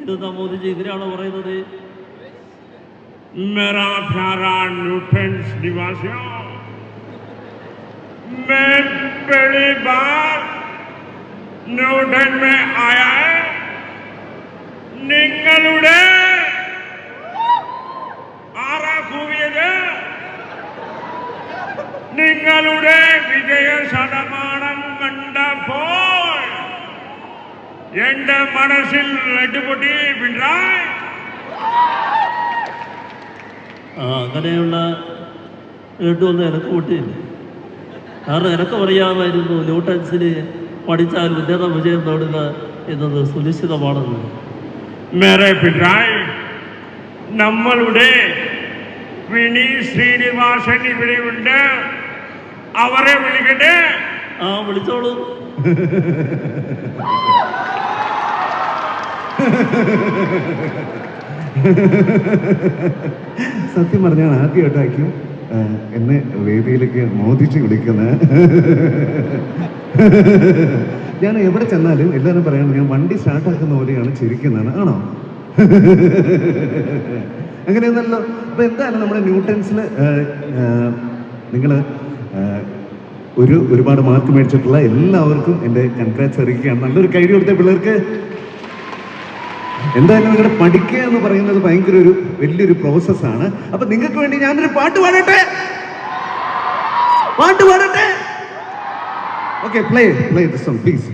ഇതെന്താ മോദിജി ഇതിനാണോ പറയുന്നത് मेरा प्यारा न्यूट्रंस निवासियों मैं पहली बार ന്യൂട്ടൺ में आया है നിങ്ങളുടെ ആരാ കൂവിയത് നിങ്ങളുടെ എന്റെ മനസ്സിൽ നെട്ടുപൊട്ടി പിണറായി. അങ്ങനെയുള്ള കേട്ടുവന്ന് എനക്ക് പൊട്ടിയില്ല? കാരണം എനക്ക് പറയാമായിരുന്നു ന്യൂട്ടൻസിന് പഠിച്ചാൽ ഉന്നത വിജയം നേടുക എന്നത് സുനിശ്ചിതമാണെന്ന്. മേരെ പിണറായി നമ്മളുടെ വിനി ശ്രീനിവാസൻ ഇവിടെയുണ്ട് അവരെ വിളിക്കട്ടെ? ആ വിളിച്ചോളൂ. സത്യം പറഞ്ഞാൽ ആദ്യമായിട്ടായിരിക്കും ആ, എന്നെ വേദിയിലേക്ക് മോദിച്ച് വിളിക്കുന്നത്. ഞാൻ എവിടെ ചെന്നാലും എല്ലാവരും പറയണം ഞാൻ വണ്ടി സ്റ്റാർട്ടാക്കുന്ന പോലെയാണ് ചിരിക്കുന്നതാണ് ആണോ? അങ്ങനെയൊന്നല്ലോ. അപ്പൊ എന്തായാലും നമ്മുടെ ന്യൂട്ടൻസിൽ നിങ്ങൾ ഒരു ഒരുപാട് മാർക്ക് മേടിച്ചിട്ടുള്ള എല്ലാവർക്കും എന്റെ കൺഗ്രാറ്റ്സ് അറിയിക്കുകയാണ്. നല്ലൊരു കൈ കൊടുത്ത പിള്ളേർക്ക്. എന്തായാലും നിങ്ങൾ പഠിക്കുക എന്ന് പറയുന്നത് ഭയങ്കര ഒരു വലിയൊരു പ്രോസസ്സാണ് അപ്പൊ നിങ്ങൾക്ക് വേണ്ടി ഞാനൊരു പാട്ട് പാടട്ടെ? പാട്ട് പാടട്ടെ? Okay play play song please